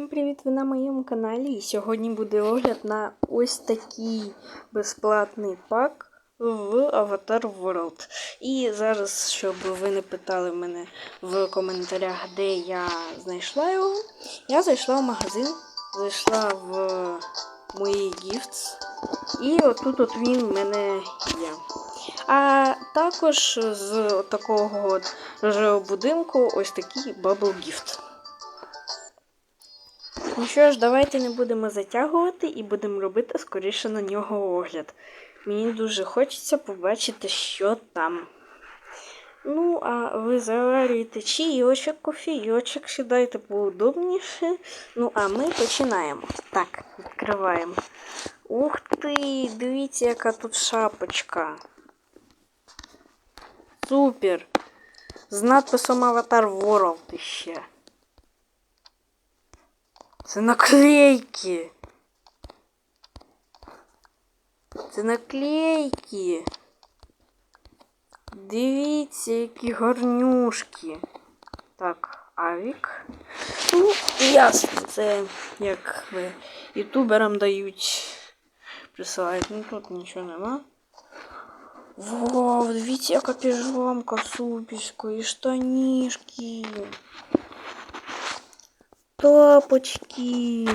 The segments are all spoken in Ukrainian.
Всім привіт! Ви на моєму каналі. І сьогодні буде огляд на ось такий безплатний пак в Avatar World. І зараз, щоб ви не питали мене в коментарях, де я знайшла його, я зайшла в магазин, зайшла в мої гіфтс. І отут от він в мене є. А також з такого от будинку ось такий Bubble Gift. Ну що ж, давайте не будемо затягувати і будемо робити скоріше на нього огляд. Мені дуже хочеться побачити, що там. Ну, а ви заварюєте чайочок, кофійочок, сідайте поудобніше. Ну, а ми починаємо. Так, відкриваємо. Ух ти! Дивіться, яка тут шапочка. Супер! З надписом Avatar World ще. Це наклейки. Це наклейки. Дивіться, які гарнюшки. Так, авік. Ну, ясно, це як ви ютуберам дають. Присилають. Ну тут нічого нема. Вау, дивіться, яка піжамка суперська і штанішки. Тапочки.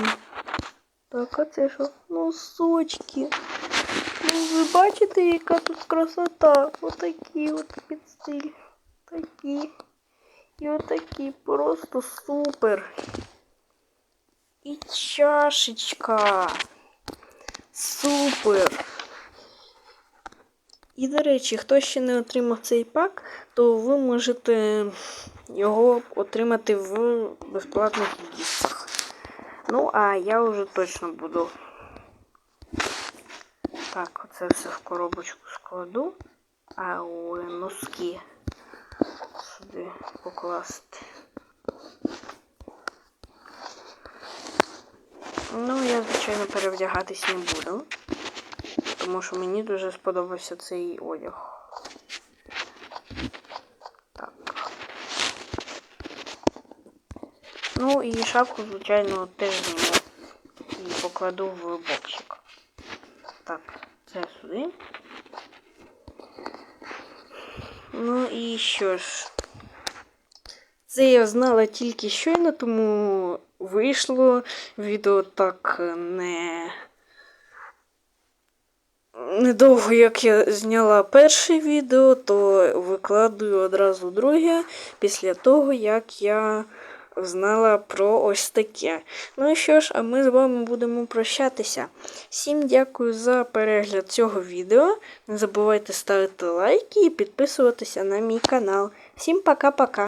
Так, а це що? Носочки. Ну, ви бачите, яка тут красота? Отакі от під стиль. Такі. І отакі. Просто супер. І чашечка. Супер. І, до речі, хто ще не отримав цей пак, то ви можете його отримати в безплатних гістах. Ну, а я вже точно буду. Так, оце все в коробочку складу. А у носки сюди покласти. Ну, я, звичайно, перевдягатись не буду тому що мені дуже сподобався цей одяг. Так. Ну і шапку, звичайно, теж зніму і покладу в боксик. Так, це сюди. Ну і що ж, це я знала тільки щойно, тому вийшло відео так не недовго, як я зняла перше відео, то викладую одразу друге після того, як я знала про ось таке. Ну і що ж, а ми з вами будемо прощатися. Всім дякую за перегляд цього відео. Не забувайте ставити лайки і підписуватися на мій канал. Всім пока-пока!